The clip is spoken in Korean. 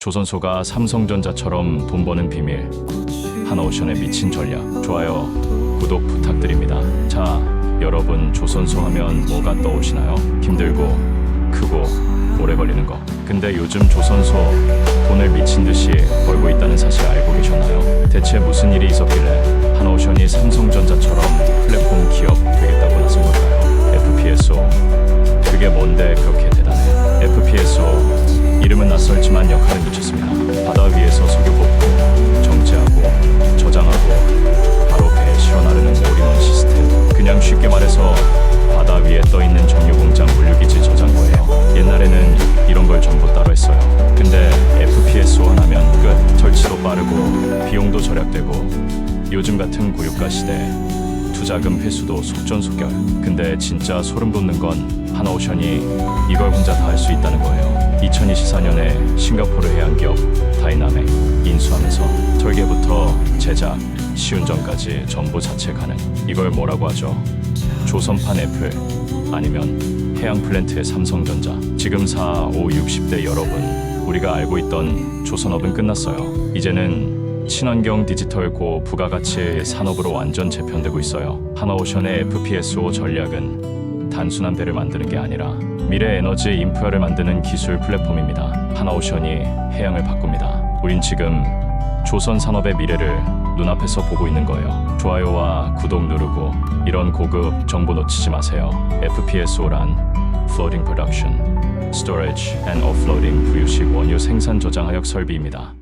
조선소가 삼성전자처럼 돈 버는 비밀. 하나오션의 미친 전략. 좋아요. 구독 부탁드립니다. 자 여러분 조선소 하면 뭐가 떠오시나요? 힘들고 크고 오래 걸리는 거. 근데 요즘 조선소 돈을 미친 듯이 벌고 있다는 사실 알고 계셨나요? 대체 무슨 일이 있었길래 하나오션이 삼성전자처럼 플랫폼 절약되고 요즘 같은 고유가 시대 투자금 회수도 속전속결. 근데 진짜 소름 돋는 건 하나오션이 이걸 혼자 다 할 수 있다는 거예요. 2024년에 싱가포르 해양 기업 다이나믹 인수하면서 설계부터 제작, 시운전까지 전부 자체 가능. 이걸 뭐라고 하죠? 조선판 애플 아니면 해양 플랜트의 삼성전자. 지금 4, 5, 60대 여러분, 우리가 알고 있던 조선업은 끝났어요. 이제는 친환경 디지털 고 부가가치 산업으로 완전 재편되고 있어요. 하나오션의 FPSO 전략은 단순한 배를 만드는 게 아니라 미래 에너지 인프라를 만드는 기술 플랫폼입니다. 하나오션이 해양을 바꿉니다. 우린 지금 조선 산업의 미래를 눈앞에서 보고 있는 거예요. 좋아요와 구독 누르고 이런 고급 정보 놓치지 마세요. FPSO란 Floating Production, Storage and Offloading 부유식 원유 생산 저장 하역 설비입니다.